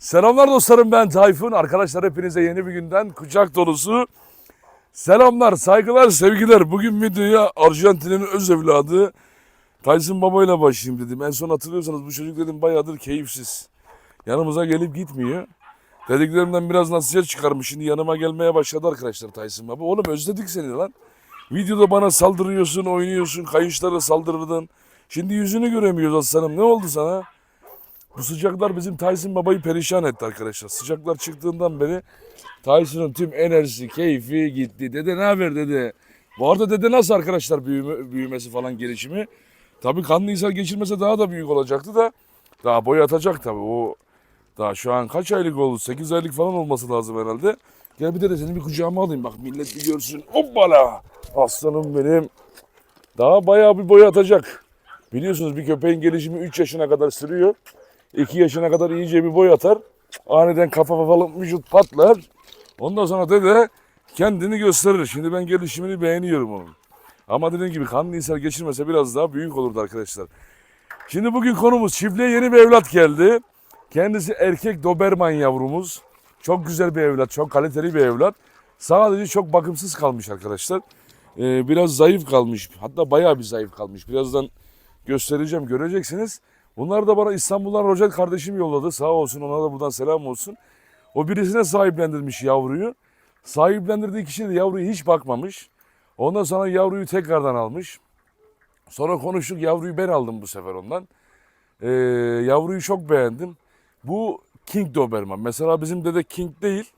Selamlar dostlarım ben Tayfun. Arkadaşlar hepinize yeni bir günden kucak dolusu selamlar, saygılar, sevgiler. Bugün videoya Arjantin'in öz evladı Tyson Baba ile başlayayım dedim. En son hatırlıyorsanız bu çocuk dedim bayağıdır keyifsiz. Yanımıza gelip gitmiyor. Dediklerimden biraz nasihat çıkarmış. Şimdi yanıma gelmeye başladı arkadaşlar Tyson Baba. Oğlum özledik seni lan. Videoda bana saldırıyorsun, oynuyorsun, kayışlara saldırırdın. Şimdi yüzünü göremiyoruz aslanım. Ne oldu sana? Bu sıcaklar bizim Tyson babayı perişan etti arkadaşlar. Sıcaklar çıktığından beri Tyson'ın tüm enerjisi, keyfi gitti. Dede ne haber dede? Bu arada dede nasıl arkadaşlar büyüme, büyümesi falan gelişimi? Tabii kanlı ishal geçirmese daha da büyük olacaktı da daha boy atacak tabii. O daha şu an kaç aylık oldu? 8 aylık falan olması lazım herhalde. Gel bir de seni bir kucağıma alayım bak millet bir görsün. Hoppala! Aslanım benim. Daha bayağı bir boy atacak. Biliyorsunuz bir köpeğin gelişimi 3 yaşına kadar sürüyor. 2 yaşına kadar iyice bir boy atar. Aniden kafa falan vücut patlar. Ondan sonra dede kendini gösterir. Şimdi ben gelişimini beğeniyorum onun. Ama dediğim gibi kanlı ishal geçirmese biraz daha büyük olurdu arkadaşlar. Şimdi bugün konumuz çiftliğe yeni bir evlat geldi. Kendisi erkek Doberman yavrumuz. Çok güzel bir evlat, çok kaliteli bir evlat. Sadece çok bakımsız kalmış arkadaşlar. Ee, biraz zayıf kalmış. Hatta bayağı bir zayıf kalmış. Birazdan göstereceğim, göreceksiniz. Bunlar da bana İstanbul'dan Rojet kardeşim yolladı. Sağ olsun ona da buradan selam olsun. O birisine sahiplendirmiş yavruyu. Sahiplendirdiği kişi de yavruyu hiç bakmamış. Ondan sonra yavruyu tekrardan almış. Sonra konuştuk yavruyu ben aldım bu sefer ondan. Ee, yavruyu çok beğendim. Bu King Doberman. Mesela bizim dede King değil.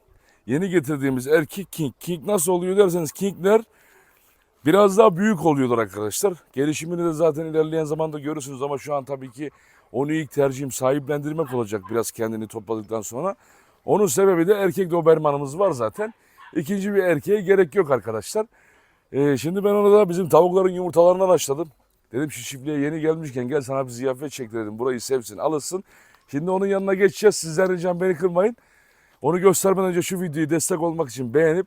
Yeni getirdiğimiz erkek King. King nasıl oluyor derseniz Kingler biraz daha büyük oluyorlar arkadaşlar. Gelişimini de zaten ilerleyen zamanda görürsünüz ama şu an tabii ki onu ilk tercihim sahiplendirmek olacak biraz kendini topladıktan sonra. Onun sebebi de erkek Doberman'ımız var zaten. İkinci bir erkeğe gerek yok arkadaşlar. Ee, şimdi ben ona da bizim tavukların yumurtalarından açladım. Dedim şu çiftliğe yeni gelmişken gel sana bir ziyafet çek dedim. Burayı sevsin alırsın. Şimdi onun yanına geçeceğiz. Sizden ricam beni kırmayın. Onu göstermeden önce şu videoyu destek olmak için beğenip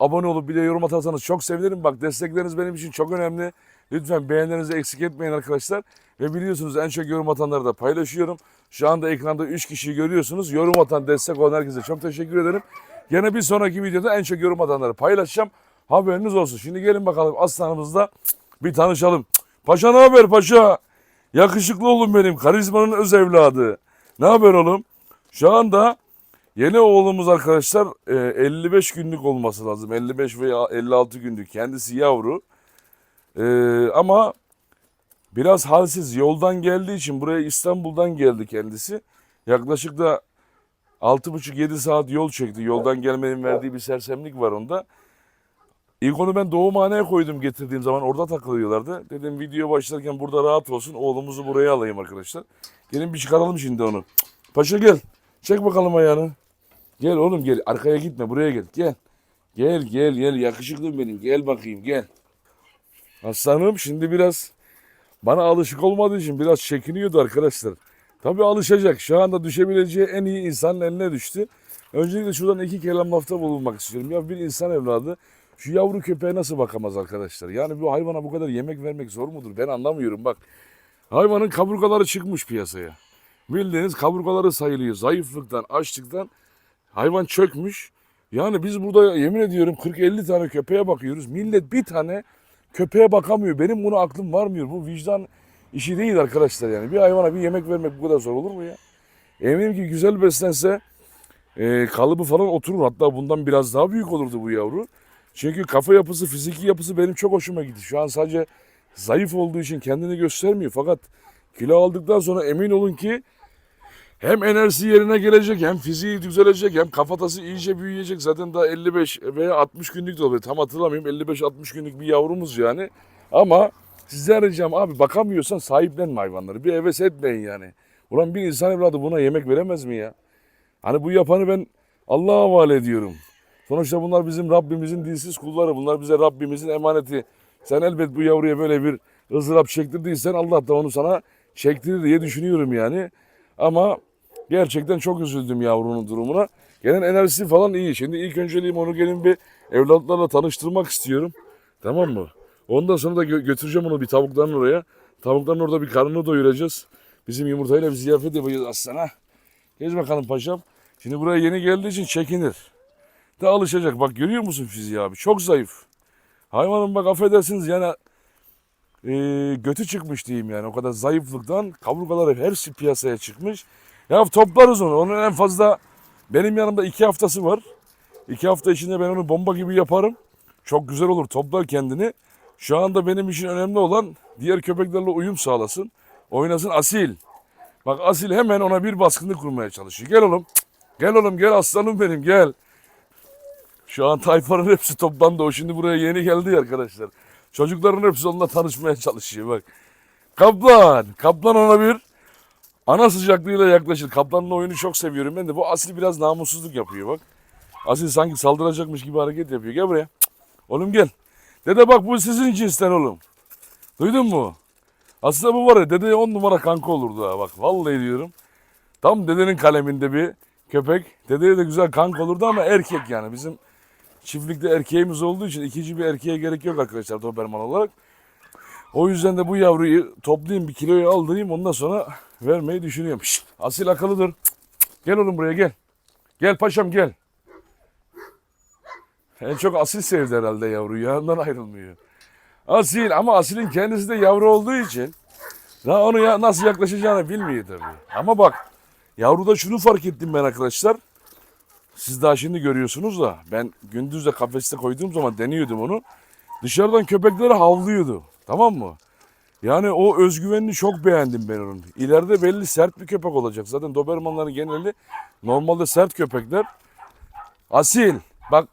abone olup bir de yorum atarsanız çok sevinirim. Bak destekleriniz benim için çok önemli. Lütfen beğenilerinizi eksik etmeyin arkadaşlar. Ve biliyorsunuz en çok yorum atanları da paylaşıyorum. Şu anda ekranda 3 kişiyi görüyorsunuz. Yorum atan, destek olan herkese çok teşekkür ederim. Gene bir sonraki videoda en çok yorum atanları paylaşacağım. Haberiniz olsun. Şimdi gelin bakalım aslanımızla bir tanışalım. Paşa ne haber paşa? Yakışıklı oğlum benim. Karizmanın öz evladı. Ne haber oğlum? Şu anda yeni oğlumuz arkadaşlar e, 55 günlük olması lazım. 55 veya 56 günlük. Kendisi yavru. E, ama biraz halsiz. Yoldan geldiği için buraya İstanbul'dan geldi kendisi. Yaklaşık da 6,5-7 saat yol çekti. Yoldan gelmenin verdiği bir sersemlik var onda. İlk onu ben doğumhaneye koydum getirdiğim zaman orada takılıyorlardı. Dedim video başlarken burada rahat olsun oğlumuzu buraya alayım arkadaşlar. Gelin bir çıkaralım şimdi onu. Paşa gel. Çek bakalım ayağını. Gel oğlum gel. Arkaya gitme buraya gel. Gel. Gel gel gel yakışıklım benim. Gel bakayım gel. Aslanım şimdi biraz bana alışık olmadığı için biraz çekiniyordu arkadaşlar. Tabii alışacak. Şu anda düşebileceği en iyi insanın eline düştü. Öncelikle şuradan iki kelam lafta bulunmak istiyorum. Ya bir insan evladı şu yavru köpeğe nasıl bakamaz arkadaşlar? Yani bu hayvana bu kadar yemek vermek zor mudur? Ben anlamıyorum bak. Hayvanın kaburgaları çıkmış piyasaya. Bildiğiniz kaburgaları sayılıyor. Zayıflıktan, açlıktan hayvan çökmüş. Yani biz burada yemin ediyorum 40-50 tane köpeğe bakıyoruz. Millet bir tane köpeğe bakamıyor. Benim buna aklım varmıyor. Bu vicdan işi değil arkadaşlar yani. Bir hayvana bir yemek vermek bu kadar zor olur mu ya? Eminim ki güzel beslense e, kalıbı falan oturur. Hatta bundan biraz daha büyük olurdu bu yavru. Çünkü kafa yapısı, fiziki yapısı benim çok hoşuma gitti. Şu an sadece zayıf olduğu için kendini göstermiyor. Fakat kilo aldıktan sonra emin olun ki hem enerjisi yerine gelecek, hem fiziği düzelecek, hem kafatası iyice büyüyecek. Zaten daha 55 veya 60 günlük de oluyor. Tam hatırlamıyorum. 55-60 günlük bir yavrumuz yani. Ama sizden ricam abi bakamıyorsan sahiplenme hayvanları. Bir heves etmeyin yani. Ulan bir insan evladı buna yemek veremez mi ya? Hani bu yapanı ben Allah'a havale ediyorum. Sonuçta bunlar bizim Rabbimizin dilsiz kulları. Bunlar bize Rabbimizin emaneti. Sen elbet bu yavruya böyle bir ızdırap çektirdiysen Allah da onu sana çektirir diye düşünüyorum yani. Ama gerçekten çok üzüldüm yavrunun durumuna. Gelen enerjisi falan iyi. Şimdi ilk önceliğim onu gelin bir evlatlarla tanıştırmak istiyorum. Tamam mı? Ondan sonra da gö- götüreceğim onu bir tavukların oraya. Tavukların orada bir karnını doyuracağız. Bizim yumurtayla bir ziyafet yapacağız aslana. Geç bakalım paşam. Şimdi buraya yeni geldiği için çekinir. De alışacak. Bak görüyor musun fiziği abi? Çok zayıf. Hayvanın bak affedersiniz yani e, götü çıkmış diyeyim yani. O kadar zayıflıktan kaburgaları hepsi piyasaya çıkmış. Ya toplarız onu. Onun en fazla benim yanımda iki haftası var. İki hafta içinde ben onu bomba gibi yaparım. Çok güzel olur. Toplar kendini. Şu anda benim için önemli olan diğer köpeklerle uyum sağlasın. Oynasın asil. Bak asil hemen ona bir baskınlık kurmaya çalışıyor. Gel oğlum. Gel oğlum gel aslanım benim gel. Şu an tayfanın hepsi toplandı. O şimdi buraya yeni geldi arkadaşlar. Çocukların hepsi onunla tanışmaya çalışıyor bak. Kaplan. Kaplan ona bir ana sıcaklığıyla yaklaşır. Kaplanın oyunu çok seviyorum ben de. Bu asil biraz namussuzluk yapıyor bak. Asil sanki saldıracakmış gibi hareket yapıyor. Gel buraya. Oğlum gel. Dede bak bu sizin cinsten oğlum. Duydun mu? Aslında bu var ya dedeye on numara kanka olurdu ha bak. Vallahi diyorum. Tam dedenin kaleminde bir köpek. Dedeye de güzel kanka olurdu ama erkek yani. Bizim çiftlikte erkeğimiz olduğu için ikinci bir erkeğe gerek yok arkadaşlar Doberman olarak. O yüzden de bu yavruyu toplayayım bir kiloyu aldırayım ondan sonra vermeyi düşünüyorum. Şşt, asil akıllıdır. Gel oğlum buraya gel. Gel paşam gel. En çok asil sevdi herhalde yavruyu. Yanından ayrılmıyor. Asil ama Asil'in kendisi de yavru olduğu için daha onu ya, nasıl yaklaşacağını bilmiyor tabii. Ama bak yavruda şunu fark ettim ben arkadaşlar. Siz daha şimdi görüyorsunuz da ben gündüz de kafeste koyduğum zaman deniyordum onu. Dışarıdan köpekleri havlıyordu. Tamam mı? Yani o özgüvenini çok beğendim ben onun. İleride belli sert bir köpek olacak. Zaten Dobermanların geneli normalde sert köpekler. Asil. Bak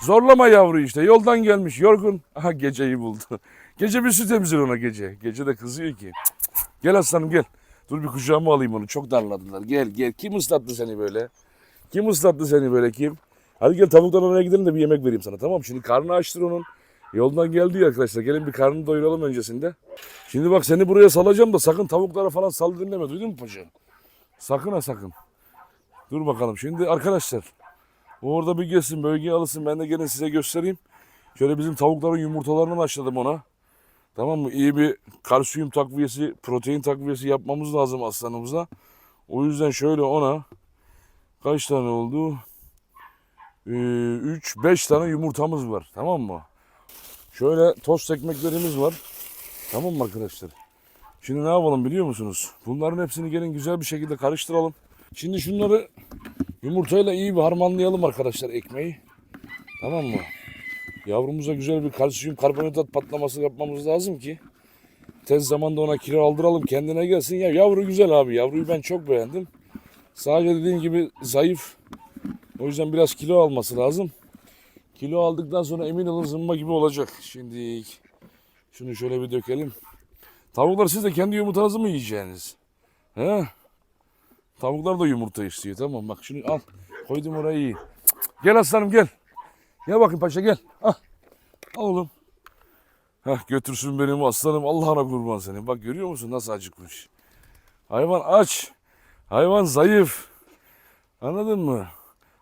zorlama yavru işte. Yoldan gelmiş yorgun. Aha geceyi buldu. Gece bir süt emzir ona gece. Gece de kızıyor ki. Cık, cık. Gel aslanım gel. Dur bir kucağıma alayım onu. Çok darladılar. Gel gel. Kim ıslattı seni böyle? Kim ıslattı seni böyle kim? Hadi gel tavuktan oraya gidelim de bir yemek vereyim sana tamam? Şimdi karnı açtır onun. Yoldan geldi ya arkadaşlar. Gelin bir karnını doyuralım öncesinde. Şimdi bak seni buraya salacağım da sakın tavuklara falan saldırın deme. Duydun mu paşam? Sakın ha sakın. Dur bakalım. Şimdi arkadaşlar. Orada bir gelsin bölgeye alışsın. Ben de gelin size göstereyim. Şöyle bizim tavukların yumurtalarını başladım ona. Tamam mı? İyi bir kalsiyum takviyesi, protein takviyesi yapmamız lazım aslanımıza. O yüzden şöyle ona kaç tane oldu? 3 5 tane yumurtamız var. Tamam mı? Şöyle tost ekmeklerimiz var. Tamam mı arkadaşlar? Şimdi ne yapalım biliyor musunuz? Bunların hepsini gelin güzel bir şekilde karıştıralım. Şimdi şunları yumurtayla iyi bir harmanlayalım arkadaşlar ekmeği. Tamam mı? Yavrumuza güzel bir kalsiyum karbonhidrat patlaması yapmamız lazım ki tez zamanda ona kilo aldıralım kendine gelsin. Ya yavru güzel abi. Yavruyu ben çok beğendim. Sadece dediğim gibi zayıf. O yüzden biraz kilo alması lazım. Kilo aldıktan sonra emin olun zımba gibi olacak. Şimdi şunu şöyle bir dökelim. Tavuklar siz de kendi yumurtanızı mı yiyeceksiniz? He? Tavuklar da yumurta istiyor. Tamam bak şunu al. Koydum orayı. Gel aslanım gel. Gel bakın paşa gel. Al. Al oğlum. Heh, götürsün benim aslanım. Allah'ına kurban seni. Bak görüyor musun nasıl acıkmış. Hayvan aç. Hayvan zayıf. Anladın mı?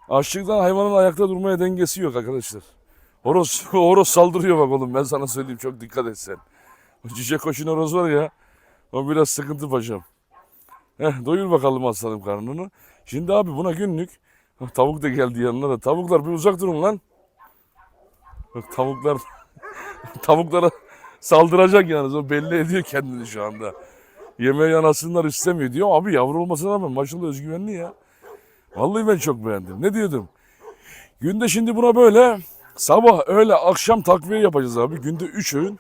Açlıktan hayvanın ayakta durmaya dengesi yok arkadaşlar. Horoz, horoz saldırıyor bak oğlum ben sana söyleyeyim çok dikkat et sen. O cüce koşun horoz var ya o biraz sıkıntı paşam. Heh, doyur bakalım aslanım karnını. Şimdi abi buna günlük Bak, tavuk da geldi yanına da. Tavuklar bir uzak durun lan. Bak tavuklar tavuklara saldıracak yalnız o belli ediyor kendini şu anda. Yemeğe yanaşsınlar istemiyor diyor. Abi yavru olmasına rağmen maşallah özgüvenli ya. Vallahi ben çok beğendim. Ne diyordum? Günde şimdi buna böyle sabah, öğle, akşam takviye yapacağız abi. Günde 3 öğün.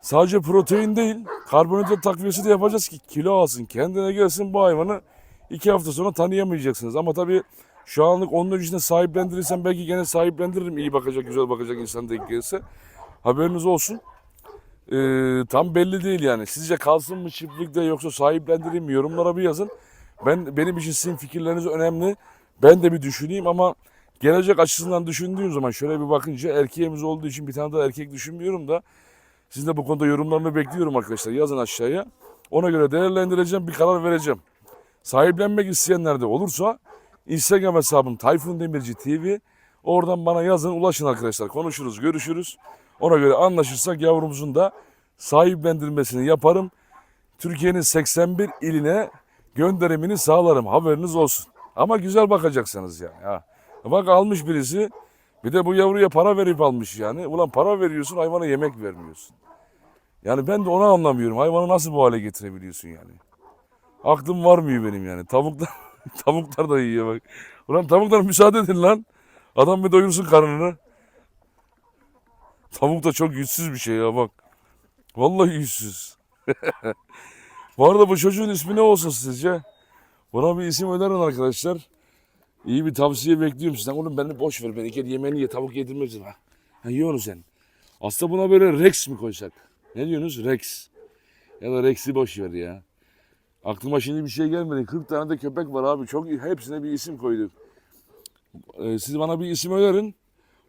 Sadece protein değil, karbonhidrat takviyesi de yapacağız ki kilo alsın, kendine gelsin bu hayvanı iki hafta sonra tanıyamayacaksınız. Ama tabii şu anlık onun öncesinde sahiplendirirsem belki gene sahiplendiririm. iyi bakacak, güzel bakacak insan denk gelirse. Haberiniz olsun. Ee, tam belli değil yani. Sizce kalsın mı çiftlikte yoksa sahiplendireyim mi? Yorumlara bir yazın. Ben benim için sizin fikirleriniz önemli. Ben de bir düşüneyim ama gelecek açısından düşündüğüm zaman şöyle bir bakınca erkeğimiz olduğu için bir tane daha erkek düşünmüyorum da sizin de bu konuda yorumlarını bekliyorum arkadaşlar. Yazın aşağıya. Ona göre değerlendireceğim, bir karar vereceğim. Sahiplenmek isteyenler de olursa Instagram hesabım Tayfun Demirci TV. Oradan bana yazın, ulaşın arkadaşlar. Konuşuruz, görüşürüz. Ona göre anlaşırsak yavrumuzun da sahiplendirmesini yaparım. Türkiye'nin 81 iline gönderimini sağlarım. Haberiniz olsun. Ama güzel bakacaksınız yani. Ha. Bak almış birisi. Bir de bu yavruya para verip almış yani. Ulan para veriyorsun hayvana yemek vermiyorsun. Yani ben de onu anlamıyorum. Hayvanı nasıl bu hale getirebiliyorsun yani? Aklım var mı benim yani? Tavuklar, tavuklar da yiyor bak. Ulan tavuklar müsaade edin lan. Adam bir doyursun karnını. Tavuk da çok yüzsüz bir şey ya bak. Vallahi yüzsüz. bu arada bu çocuğun ismi ne olsun sizce? Buna bir isim önerin arkadaşlar. İyi bir tavsiye bekliyorum sizden. Oğlum beni boş ver. Ben iki yemeğini ye. Tavuk yedirmez ha. Ha ye onu sen. Aslında buna böyle Rex mi koysak? Ne diyorsunuz? Rex. Ya da Rex'i boş ver ya. Aklıma şimdi bir şey gelmedi. 40 tane de köpek var abi. Çok. Hepsine bir isim koyduk. Ee, siz bana bir isim önerin.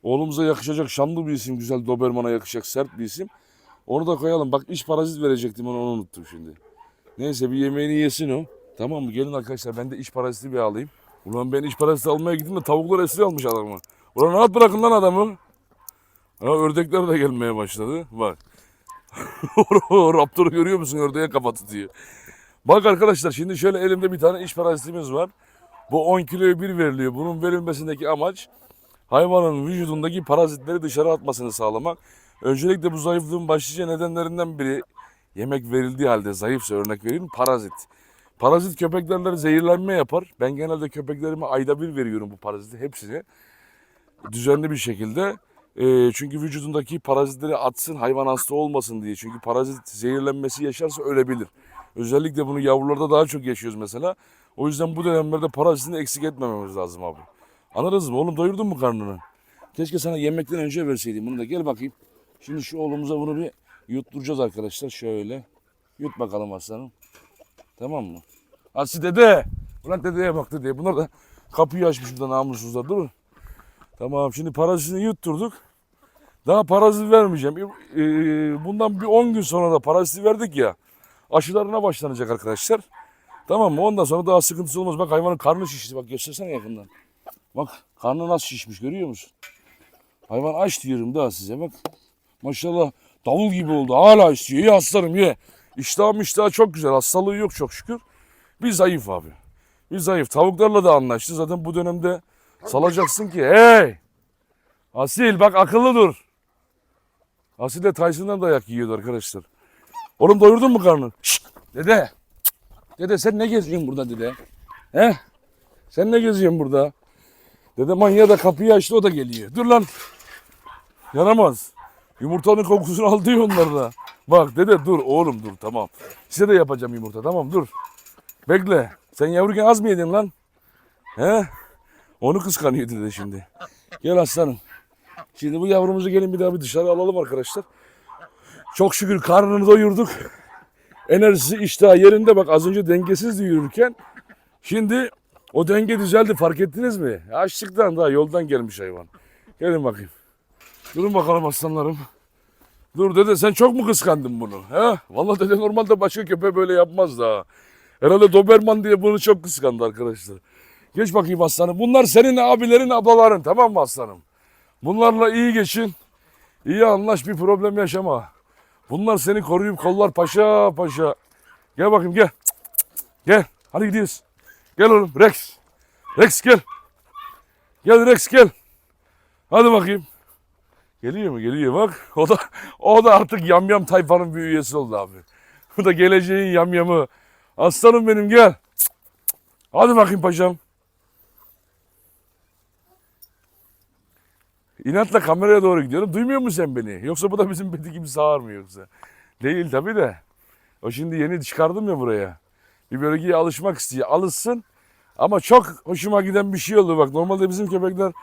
Oğlumuza yakışacak şanlı bir isim. Güzel Doberman'a yakışacak sert bir isim. Onu da koyalım. Bak iş parazit verecektim onu, onu unuttum şimdi. Neyse bir yemeğini yesin o. Tamam mı? Gelin arkadaşlar ben de iş paraziti bir alayım. Ulan ben iş parasiti almaya gittim de tavuklar esir almış adamı. Ulan rahat bırakın lan adamı. Ha, ördekler de gelmeye başladı. Bak. Raptor'u görüyor musun? Ördeğe kafa tutuyor. Bak arkadaşlar şimdi şöyle elimde bir tane iş parazitimiz var. Bu 10 kiloya bir veriliyor. Bunun verilmesindeki amaç hayvanın vücudundaki parazitleri dışarı atmasını sağlamak. Öncelikle bu zayıflığın başlıca nedenlerinden biri yemek verildiği halde zayıfsa örnek vereyim parazit. Parazit köpeklerle zehirlenme yapar. Ben genelde köpeklerime ayda bir veriyorum bu paraziti hepsini. Düzenli bir şekilde. Ee, çünkü vücudundaki parazitleri atsın hayvan hasta olmasın diye. Çünkü parazit zehirlenmesi yaşarsa ölebilir. Özellikle bunu yavrularda daha çok yaşıyoruz mesela. O yüzden bu dönemlerde parazitini eksik etmememiz lazım abi. Anladınız mı? Oğlum doyurdun mu karnını? Keşke sana yemekten önce verseydim bunu da. Gel bakayım. Şimdi şu oğlumuza bunu bir yutturacağız arkadaşlar. Şöyle. Yut bakalım aslanım. Tamam mı? Asi dede. Ulan dedeye bak dedeye. Bunlar da kapıyı açmış burada namussuzlar değil mi? Tamam şimdi parazitini yutturduk. Daha parazit vermeyeceğim. Ee, bundan bir 10 gün sonra da paraziti verdik ya. Aşılarına başlanacak arkadaşlar. Tamam mı? Ondan sonra daha sıkıntısı olmaz. Bak hayvanın karnı şişti. Bak göstersene yakından. Bak karnı nasıl şişmiş görüyor musun? Hayvan aç diyorum daha size bak. Maşallah davul gibi oldu. Hala istiyor. İyi aslanım ye. İştahım iştahı çok güzel. Hastalığı yok çok şükür. Bir zayıf abi. Bir zayıf. Tavuklarla da anlaştı. Zaten bu dönemde salacaksın ki. Hey! Asil bak akıllı dur. Asil de Tyson'dan dayak yiyordu arkadaşlar. Oğlum doyurdun mu karnını? Şşt! Dede. Dede sen ne geziyorsun burada dede? He? Sen ne geziyorsun burada? Dede manyağı da kapıyı açtı o da geliyor. Dur lan. Yaramaz. Yumurtanın kokusunu aldı ya onlar da. Bak dede dur oğlum dur tamam. Size de yapacağım yumurta tamam dur. Bekle. Sen yavruken az mı yedin lan? He? Onu kıskanıyor dede şimdi. Gel aslanım. Şimdi bu yavrumuzu gelin bir daha bir dışarı alalım arkadaşlar. Çok şükür karnını doyurduk. Enerjisi iştahı yerinde bak az önce dengesizdi yürürken. Şimdi o denge düzeldi fark ettiniz mi? Açlıktan daha yoldan gelmiş hayvan. Gelin bakayım. Durun bakalım aslanlarım. Dur dede sen çok mu kıskandın bunu? He? Vallahi dede normalde başka köpeğe böyle yapmaz da. Herhalde Doberman diye bunu çok kıskandı arkadaşlar. Geç bakayım aslanım. Bunlar senin abilerin ablaların tamam mı aslanım? Bunlarla iyi geçin. İyi anlaş bir problem yaşama. Bunlar seni koruyup kollar paşa paşa. Gel bakayım gel. Gel. Hadi gidiyoruz. Gel oğlum Rex. Rex gel. Gel Rex gel. Hadi bakayım. Geliyor mu? Geliyor bak. O da o da artık yamyam tayfanın bir üyesi oldu abi. Bu da geleceğin yamyamı. Aslanım benim gel. Hadi bakayım paşam. İnatla kameraya doğru gidiyorum. Duymuyor musun sen beni? Yoksa bu da bizim bedi gibi sağır mı yoksa? Değil tabii de. O şimdi yeni çıkardım ya buraya. Bir bölgeye alışmak istiyor. Alışsın. Ama çok hoşuma giden bir şey oldu bak. Normalde bizim köpekler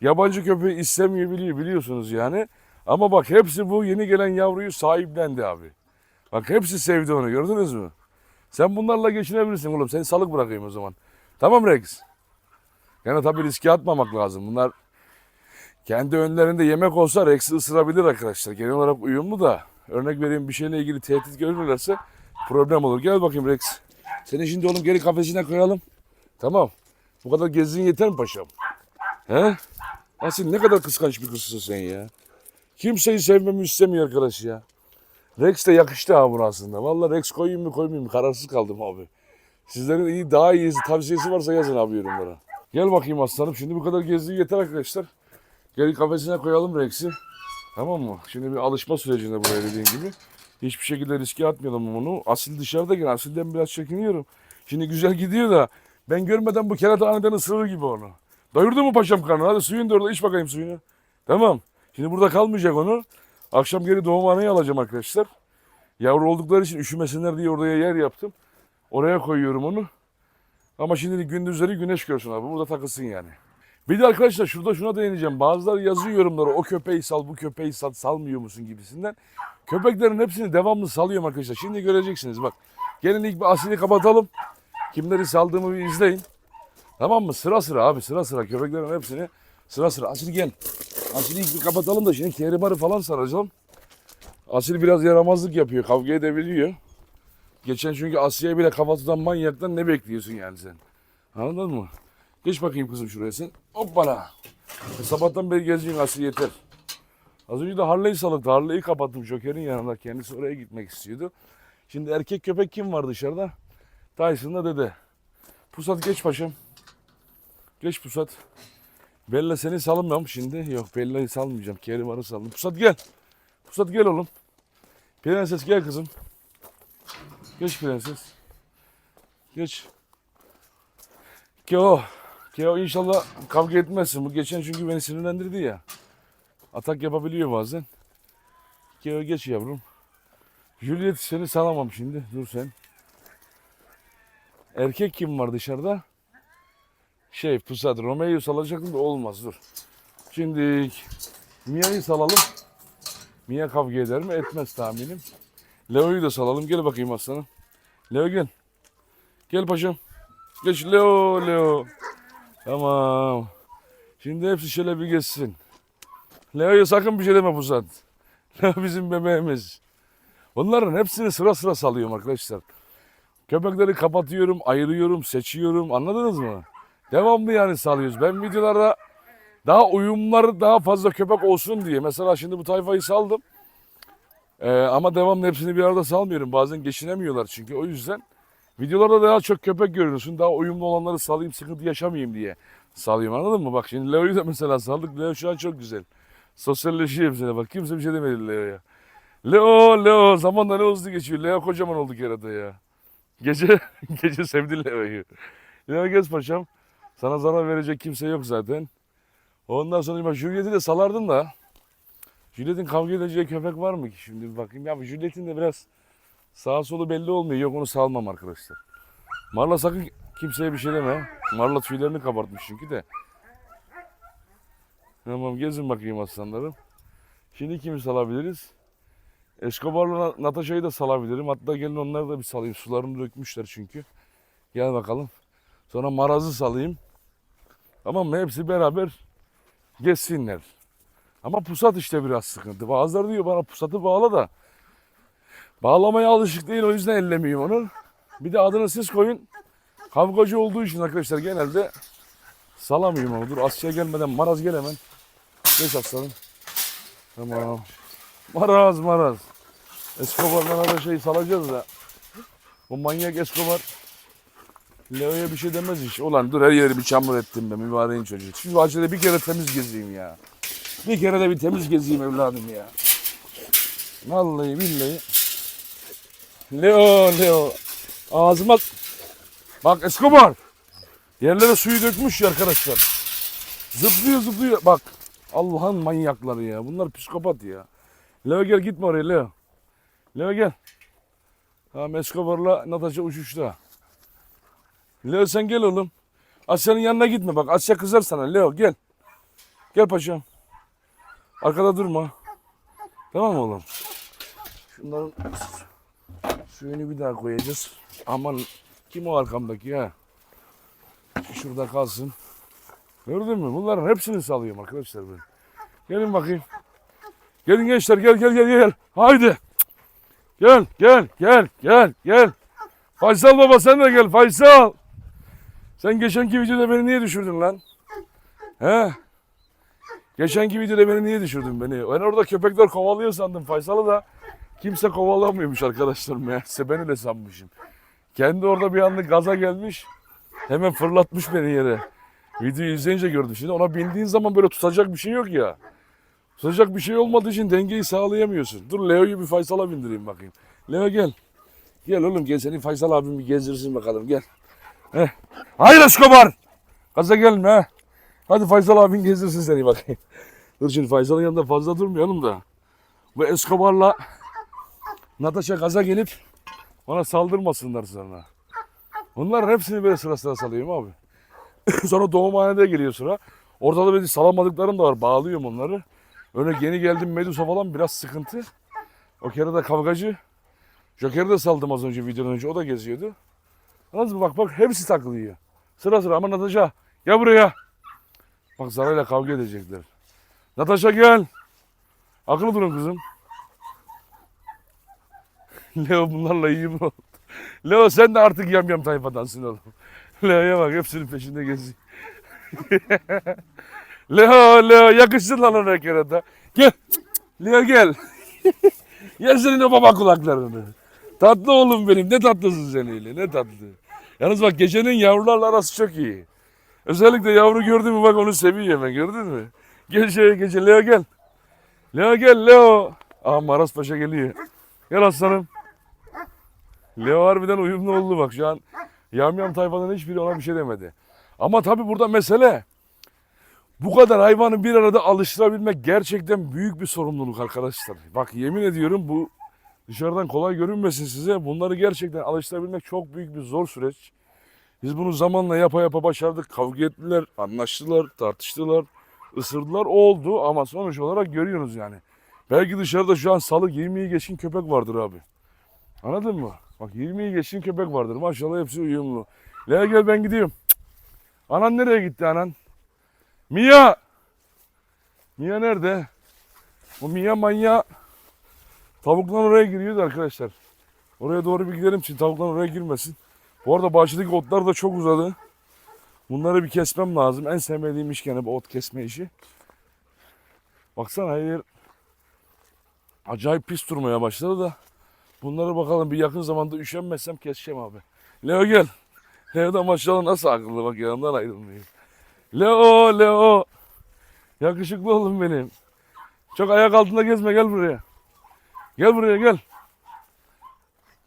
yabancı köpeği istemiyor biliyor biliyorsunuz yani. Ama bak hepsi bu yeni gelen yavruyu sahiplendi abi. Bak hepsi sevdi onu gördünüz mü? Sen bunlarla geçinebilirsin oğlum. Seni salık bırakayım o zaman. Tamam Rex. Yani tabii riske atmamak lazım. Bunlar kendi önlerinde yemek olsa Rex'i ısırabilir arkadaşlar. Genel olarak uyumlu da. Örnek vereyim bir şeyle ilgili tehdit görürlerse problem olur. Gel bakayım Rex. Seni şimdi oğlum geri kafesine koyalım. Tamam. Bu kadar gezdiğin yeter mi paşam? He? Asil ne kadar kıskanç bir kızsın sen ya. Kimseyi sevmemi istemiyor arkadaş ya. Rex de yakıştı ha buna aslında. Vallahi Rex koyayım mı koymayayım mı kararsız kaldım abi. Sizlerin iyi daha iyi tavsiyesi varsa yazın abi yorumlara. Gel bakayım aslanım. Şimdi bu kadar gezdiği yeter arkadaşlar. Gel kafesine koyalım Rex'i. Tamam mı? Şimdi bir alışma sürecinde buraya dediğin gibi. Hiçbir şekilde riske atmayalım bunu. Asil dışarıdayken asilden biraz çekiniyorum. Şimdi güzel gidiyor da ben görmeden bu kerata aniden ısırır gibi onu. Doyurdu mu paşam karnını? Hadi suyun da orada iç bakayım suyunu. Tamam. Şimdi burada kalmayacak onu. Akşam geri doğumhaneye alacağım arkadaşlar. Yavru oldukları için üşümesinler diye oraya yer yaptım. Oraya koyuyorum onu. Ama şimdi gündüzleri güneş görsün abi. Burada takılsın yani. Bir de arkadaşlar şurada şuna değineceğim. Bazıları yazıyor yorumlara o köpeği sal bu köpeği sal salmıyor musun gibisinden. Köpeklerin hepsini devamlı salıyorum arkadaşlar. Şimdi göreceksiniz bak. Gelin ilk bir asili kapatalım. Kimleri saldığımı bir izleyin. Tamam mı? Sıra sıra abi sıra sıra köpeklerin hepsini sıra sıra. Asil gel. Asil'i ilk bir kapatalım da şimdi kerimarı falan saracağım. Asil biraz yaramazlık yapıyor. Kavga edebiliyor. Geçen çünkü Asya'ya bile kafa tutan manyaktan ne bekliyorsun yani sen? Anladın mı? Geç bakayım kızım şuraya sen. Hoppala. E, sabahtan beri gezeceğin Asya yeter. Az önce de Harley'i salıktı. Harley'i kapattım Joker'in yanında. Kendisi oraya gitmek istiyordu. Şimdi erkek köpek kim var dışarıda? Tyson'la dede. Pusat geç paşam. Geç Pusat. Bella seni salmıyorum şimdi. Yok Bella'yı salmayacağım. Kerimar'ı saldım. Pusat gel. Pusat gel oğlum. Prenses gel kızım. Geç prenses. Geç. Keo. Keo inşallah kavga etmezsin. Bu geçen çünkü beni sinirlendirdi ya. Atak yapabiliyor bazen. Keo geç yavrum. Juliet seni salamam şimdi. Dur sen. Erkek kim var dışarıda? Şey Pusat. Romeo'yu salacaktım da olmaz dur. Şimdi Mia'yı salalım. Mia kavga eder mi? Etmez tahminim. Leo'yu da salalım. Gel bakayım aslanım. Leo gel. Gel paşam. Geç Leo Leo. Tamam. Şimdi hepsi şöyle bir geçsin. Leo'ya sakın bir şey deme Pusat. Leo bizim bebeğimiz. Bunların hepsini sıra sıra salıyorum arkadaşlar. Köpekleri kapatıyorum, ayırıyorum, seçiyorum. Anladınız mı? Devamlı yani salıyoruz. Ben videolarda daha uyumları daha fazla köpek olsun diye. Mesela şimdi bu tayfayı saldım. Ee, ama devamlı hepsini bir arada salmıyorum. Bazen geçinemiyorlar çünkü. O yüzden videolarda daha çok köpek görüyorsun. Daha uyumlu olanları salayım, sıkıntı yaşamayayım diye salıyorum. Anladın mı? Bak şimdi Leo'yu da mesela saldık. Leo şu an çok güzel. Sosyalleşiyor hepsine. Bak kimse bir şey demedi Leo'ya. Leo, Leo. Zamanla ne hızlı geçiyor. Leo kocaman oldu kerata ya. Gece, gece sevdi Leo'yu. Leo gez paşam. Sana zarar verecek kimse yok zaten. Ondan sonra bak Juliet'i de salardın da. Juliet'in kavga edeceği köpek var mı ki? Şimdi bir bakayım. Ya Juliet'in de biraz sağa solu belli olmuyor. Yok onu salmam arkadaşlar. Marla sakın kimseye bir şey deme. Marla tüylerini kabartmış çünkü de. Tamam gezin bakayım aslanlarım. Şimdi kimi salabiliriz? Escobar'la Natasha'yı da salabilirim. Hatta gelin onları da bir salayım. Sularını dökmüşler çünkü. Gel bakalım. Sonra Maraz'ı salayım. Tamam mı? Hepsi beraber geçsinler. Ama pusat işte biraz sıkıntı. Bazıları diyor bana pusatı bağla da. Bağlamaya alışık değil o yüzden ellemiyorum onu. Bir de adını siz koyun. Kavgacı olduğu için arkadaşlar genelde salamıyorum onu. Dur Asya gelmeden Maraz gel hemen. Geç aslanım. Tamam. Maraz maraz. Escobar'dan da şey salacağız da. Bu manyak Escobar Leo'ya bir şey demez hiç. Ulan dur her yeri bir çamur ettim be mübareğin çocuğu. Şu bahçede bir kere temiz gezeyim ya. Bir kere de bir temiz gezeyim evladım ya. Vallahi billahi. Leo Leo. Ağzıma... Bak Escobar. Yerlere suyu dökmüş ya arkadaşlar. Zıplıyor zıplıyor. Bak. Allah'ın manyakları ya. Bunlar psikopat ya. Leo gel gitme oraya Leo. Leo gel. Tamam Escobar'la Natasha uçuşta. Leo sen gel oğlum. Asya'nın yanına gitme bak. Asya kızar sana. Leo gel. Gel paşam. Arkada durma. Tamam oğlum? Şunların suyunu bir daha koyacağız. Aman kim o arkamdaki ya? Şu şurada kalsın. Gördün mü? Bunların hepsini salıyorum arkadaşlar ben. Gelin bakayım. Gelin gençler gel gel gel gel. Haydi. Gel gel gel gel gel. Faysal baba sen de gel Faysal. Sen geçenki videoda beni niye düşürdün lan? He? Geçenki videoda beni niye düşürdün beni? Ben orada köpekler kovalıyor sandım Faysal'ı da kimse kovalamıyormuş arkadaşlar meğerse ben öyle sanmışım. Kendi orada bir anlık gaza gelmiş. Hemen fırlatmış beni yere. Videoyu izleyince gördüm. Şimdi ona bindiğin zaman böyle tutacak bir şey yok ya. Tutacak bir şey olmadığı için dengeyi sağlayamıyorsun. Dur Leo'yu bir Faysal'a bindireyim bakayım. Leo gel. Gel oğlum gel seni Faysal abim bir gezdirsin bakalım gel. Heh. Hayır Escobar. Gaza gelme ha. Hadi Faysal abin gezdirsin seni bakayım. Dur şimdi Faysal'ın yanında fazla durmayalım da. Bu Escobar'la Natasha gaza gelip bana saldırmasınlar sonra. Bunların hepsini böyle sıra sıra salıyorum abi. sonra doğumhanede geliyor sıra. Orada da böyle salamadıklarım da var. Bağlıyorum onları. Öyle yeni geldim Medusa falan biraz sıkıntı. O kere de kavgacı. Joker'i de saldım az önce videodan önce. O da geziyordu. Anladın mı? Bak bak hepsi takılıyor. Sıra sıra ama Natasha gel buraya. Bak Zara'yla kavga edecekler. Natasha gel. Akıllı durun kızım. Leo bunlarla iyi mi oldu? Leo sen de artık yamyam tayfadansın oğlum. Leo'ya bak hepsinin peşinde geziyor. Leo, Leo yakışsın lan ona kerata. Gel. Leo gel. Yer senin o baba kulaklarını. Tatlı oğlum benim. Ne tatlısın sen. Ne tatlı. Yalnız bak gecenin yavrularla arası çok iyi. Özellikle yavru gördün mü bak onu seviyor hemen gördün mü? Gece gece Leo gel. Leo gel Leo. Aa Maras Paşa geliyor. Gel aslanım. Leo harbiden uyumlu oldu bak şu an. Yamyam tayfanın hiçbiri ona bir şey demedi. Ama tabii burada mesele bu kadar hayvanı bir arada alıştırabilmek gerçekten büyük bir sorumluluk arkadaşlar. Bak yemin ediyorum bu dışarıdan kolay görünmesin size. Bunları gerçekten alıştırabilmek çok büyük bir zor süreç. Biz bunu zamanla yapa yapa başardık. Kavga ettiler, anlaştılar, tartıştılar, ısırdılar. Oldu ama sonuç olarak görüyorsunuz yani. Belki dışarıda şu an salık 20'yi geçkin köpek vardır abi. Anladın mı? Bak 20'yi geçkin köpek vardır. Maşallah hepsi uyumlu. Lea gel ben. Cık. Anan nereye gitti anan? Mia! Mia nerede? Bu Mia manya tavuklar oraya giriyordu arkadaşlar. Oraya doğru bir gidelim için tavuklar oraya girmesin. Bu arada bahçedeki otlar da çok uzadı. Bunları bir kesmem lazım. En sevmediğim iş gene bu ot kesme işi. Baksana her yer acayip pis durmaya başladı da. Bunları bakalım bir yakın zamanda üşenmezsem keseceğim abi. Leo gel. Leo da maşallah nasıl akıllı bak yanımdan ayrılmıyor. Leo, Leo. Yakışıklı oğlum benim. Çok ayak altında gezme gel buraya. Gel buraya gel.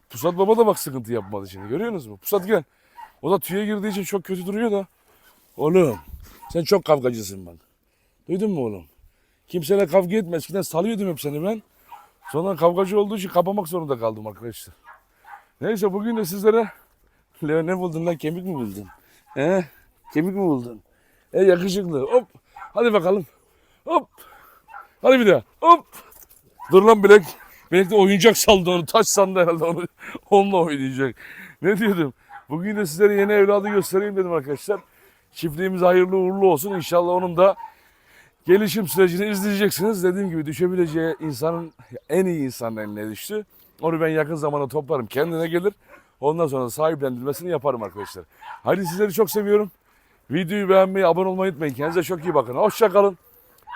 Pusat baba da bak sıkıntı yapmadı şimdi görüyorsunuz mu? Pusat gel. O da tüye girdiği için çok kötü duruyor da. Oğlum sen çok kavgacısın bak. Duydun mu oğlum? Kimseyle kavga etme. Eskiden salıyordum hep seni ben. Sonra kavgacı olduğu için kapamak zorunda kaldım arkadaşlar. Neyse bugün de sizlere Leo ne buldun lan kemik mi buldun? He? Kemik mi buldun? E yakışıklı. Hop. Hadi bakalım. Hop. Hadi bir daha. Hop. Dur lan Bilek. Bilek de oyuncak saldı onu. Taş sandı herhalde onu. Onunla oynayacak. Ne diyordum? Bugün de sizlere yeni evladı göstereyim dedim arkadaşlar. Çiftliğimiz hayırlı uğurlu olsun. İnşallah onun da gelişim sürecini izleyeceksiniz. Dediğim gibi düşebileceği insanın en iyi insanın eline düştü. Onu ben yakın zamanda toplarım. Kendine gelir. Ondan sonra sahiplendirmesini yaparım arkadaşlar. Hadi sizleri çok seviyorum. Videoyu beğenmeyi, abone olmayı unutmayın. Kendinize çok iyi bakın. Hoşça kalın.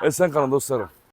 Esen kalın dostlarım.